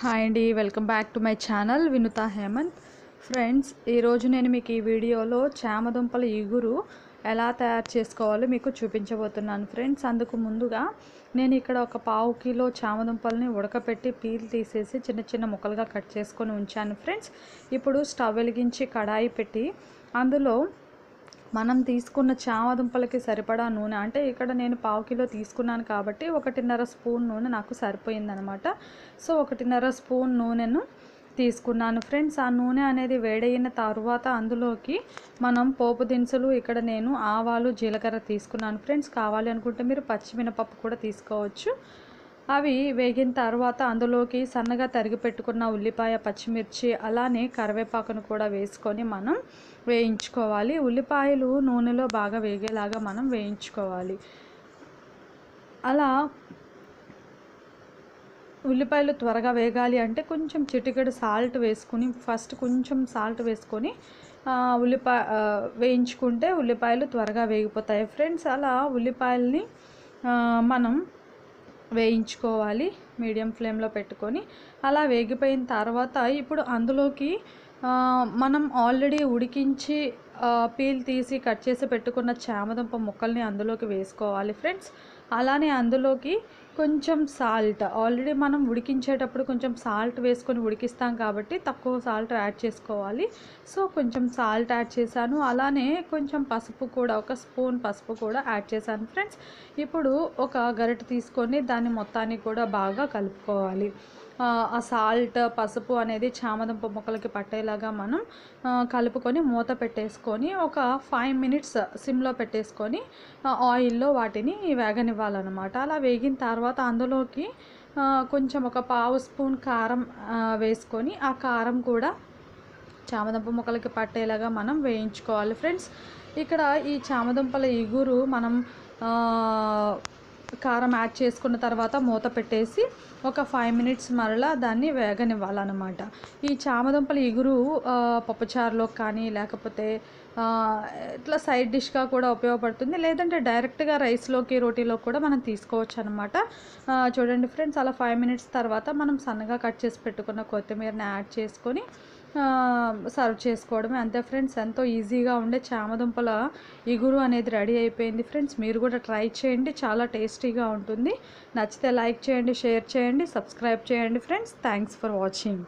Hi అండి welcome back to my channel Vinutha Hemanth. Friends ఈరోజు నేను మీకు ఈ వీడియోలో చామదుంపల ఇగురు ఎలా తయారు చేసుకోవాలో మీకు చూపించబోతున్నాను ఫ్రెండ్స్. అందుకు ముందుగా నేను ఇక్కడ ఒక పావు కిలో చామదుంపల్ని ఉడకపెట్టి పీల్ తీసేసి చిన్న చిన్న ముక్కలుగా కట్ చేసుకొని ఉంచాను ఫ్రెండ్స్. ఇప్పుడు స్టవ్ వెలిగించి కడాయి పెట్టి అందులో మనం తీసుకున్న చామదుంపలకి సరిపడా నూనె అంటే ఇక్కడ నేను పావు కిలో తీసుకున్నాను కాబట్టి ఒకటిన్నర స్పూన్ నూనె నాకు సరిపోయిందనమాట. సో ఒకటిన్నర స్పూన్ నూనెను తీసుకున్నాను. ఫ్రెండ్స్ ఆ నూనె అనేది వేడైన తర్వాత అందులోకి మనం పోపు దినుసులు ఇక్కడ నేను ఆవాలు జీలకర్ర తీసుకున్నాను. ఫ్రెండ్స్ కావాలి అనుకుంటే మీరు పచ్చిమినపప్పు కూడా తీసుకోవచ్చు. అవి వేగిన తర్వాత అందులోకి సన్నగా తరిగి పెట్టుకున్న ఉల్లిపాయ పచ్చిమిర్చి అలానే కరివేపాకును కూడా వేసుకొని మనం వేయించుకోవాలి. ఉల్లిపాయలు నూనెలో బాగా వేగేలాగా మనం వేయించుకోవాలి. అలా ఉల్లిపాయలు త్వరగా వేగాలి అంటే కొంచెం చిటికెడు సాల్ట్ వేసుకుని ఫస్ట్ కొంచెం సాల్ట్ వేసుకొని ఉల్లిపాయ వేయించుకుంటే ఉల్లిపాయలు త్వరగా వేగిపోతాయి. ఫ్రెండ్స్ అలా ఉల్లిపాయల్ని మనం వేయించుకోవాలి మీడియం ఫ్లేమ్లో పెట్టుకొని. అలా వేగిపోయిన తర్వాత ఇప్పుడు అందులోకి మనం ఆల్రెడీ ఉడికించి పీల్ తీసి కట్ చేసి పెట్టుకున్న చామదుంప ముక్కల్ని అందులోకి వేసుకోవాలి ఫ్రెండ్స్. అలానే అందులోకి కొంచెం సాల్ట్. ఆల్రెడీ మనం ఉడికించేటప్పుడు కొంచెం సాల్ట్ వేసుకొని ఉడికిస్తాం కాబట్టి తక్కువ సాల్ట్ యాడ్ చేసుకోవాలి. సో కొంచెం సాల్ట్ యాడ్ చేశాను. అలానే కొంచెం పసుపు కూడా ఒక స్పూన్ పసుపు కూడా యాడ్ చేశాను ఫ్రెండ్స్. ఇప్పుడు ఒక గరిటె తీసుకొని దాన్ని మొత్తాన్ని కూడా బాగా కలుపుకోవాలి. ఆ సాల్ట్ పసుపు అనేది చామదుంప ముక్కలకి పట్టేలాగా మనం కలుపుకొని మూత తీసుకొని ఒక ఫైవ్ మినిట్స్ సిమ్లో పెట్టేసుకొని ఆయిల్లో వాటిని వేగనివ్వాలన్నమాట. అలా వేగిన తర్వాత అందులోకి కొంచెం ఒక పావు స్పూన్ కారం వేసుకొని ఆ కారం కూడా చామదుంప ముక్కలకి పట్టేలాగా మనం వేయించుకోవాలి. ఫ్రెండ్స్ ఇక్కడ ఈ చామదుంపల ఇగురు మనం కారం యాడ్ చేసుకున్న తర్వాత మూత పెట్టేసి ఒక ఫైవ్ మినిట్స్ మరలా దాన్ని వేగనివ్వాలన్నమాట. ఈ చామదుంపల ఇగురు పప్పుచారులో కానీ లేకపోతే ఇట్లా సైడ్ డిష్గా కూడా ఉపయోగపడుతుంది. లేదంటే డైరెక్ట్గా రైస్లోకి రోటీలో కూడా మనం తీసుకోవచ్చు అనమాట చూడండి ఫ్రెండ్స్ అలా ఫైవ్ మినిట్స్ తర్వాత మనం సన్నగా కట్ చేసి పెట్టుకున్న కొత్తిమీరని యాడ్ చేసుకొని సర్వ్ చేసుకోవడమే. అంతే ఫ్రెండ్స్ ఎంతో ఈజీగా ఉండే చామదుంపల ఇగురు అనేది రెడీ అయిపోయింది ఫ్రెండ్స్. మీరు కూడా ట్రై చేయండి చాలా టేస్టీగా ఉంటుంది. నచ్చితే లైక్ చేయండి షేర్ చేయండి సబ్స్క్రైబ్ చేయండి ఫ్రెండ్స్. Thanks for watching.